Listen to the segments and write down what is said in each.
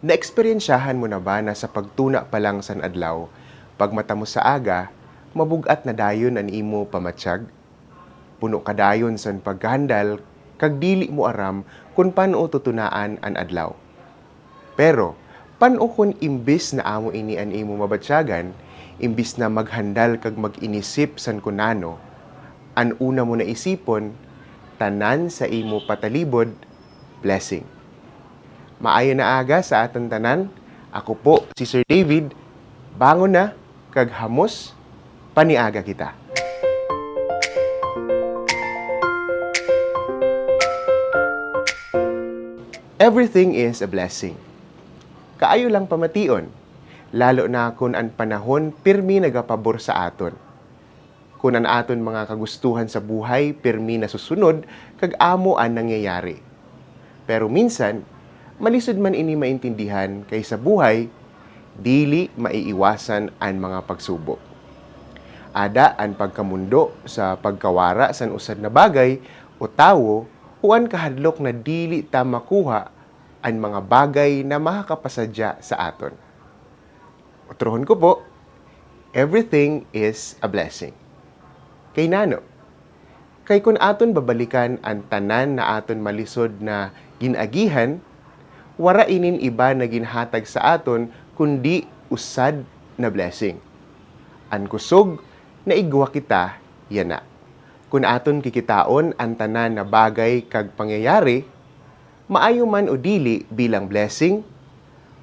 Naeksperyensyahan mo na ba na sa pagtuna pa lang san adlaw, pag mata mo sa aga, mabugat na dayon ang imo pamatsyag? Puno ka dayon san paghandal, kag dili mo aram kung paano tutunaan an adlaw. Pero, paano kung imbis na amo ini an imo mabatsyagan, imbis na maghandal kag mag-inisip san kunano, an una mo na isipon, tanan sa imo patalibod, blessing. Maayo na aga sa aton tanan. Ako po si Sir David. Bangon na kag hamos paniaga kita. Everything is a blessing. Kaayo lang pamation, lalo na kung ang panahon pirmi nagapabor sa aton. Kung ang aton mga kagustuhan sa buhay pirmi nasusunod, kag amo ang nangyayari. Pero minsan, malisod man ini maintindihan kay sa buhay, dili maiiwasan ang mga pagsubok. Ada ang pagkamundo sa pagkawara san usad na bagay o tawo huan kahadlok na dili ta makuha ang mga bagay na makakapasadya sa aton. Utrohon ko po, everything is a blessing. Kay nano, kay kun aton babalikan ang tanan na aton malisod na ginagihan, wara inin iba na ginhatag sa aton kundi usad na blessing. An kusog na igwa kita yana. Kung aton kikitaon ang tanan na bagay kag pangyayari, maayo man o dili bilang blessing,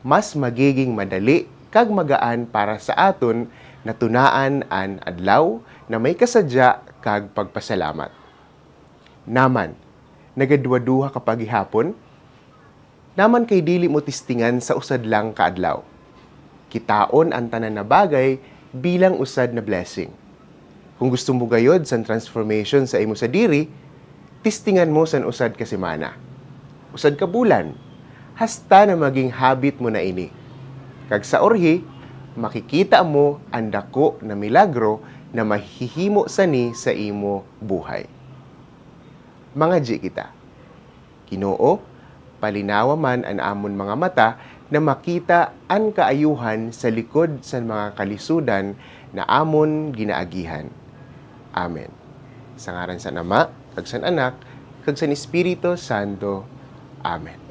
mas magiging madali kag magaan para sa aton na tunaan an adlaw na may kasadya kag pagpasalamat. Naman, nagadwa-duha kapag ihapon, naman kay dili mo tistingan sa usad lang kaadlaw. Kitaon ang tanan na bagay bilang usad na blessing. Kung gusto mo gayod sa transformation sa imo sa diri, tistingan mo san usad ka semana. Usad ka bulan. Hasta na maging habit mo na ini. Kag sa orhi, makikita mo ang dako na milagro na mahihimo sani sa imo buhay. Mga kita. Ginoo, palinawa man ang amon mga mata na makita ang kaayuhan sa likod sa mga kalisudan na amon ginaagihan. Amen. Sa ngaran sa Ama, kag sa Anak, kag sa Espiritu Santo. Amen.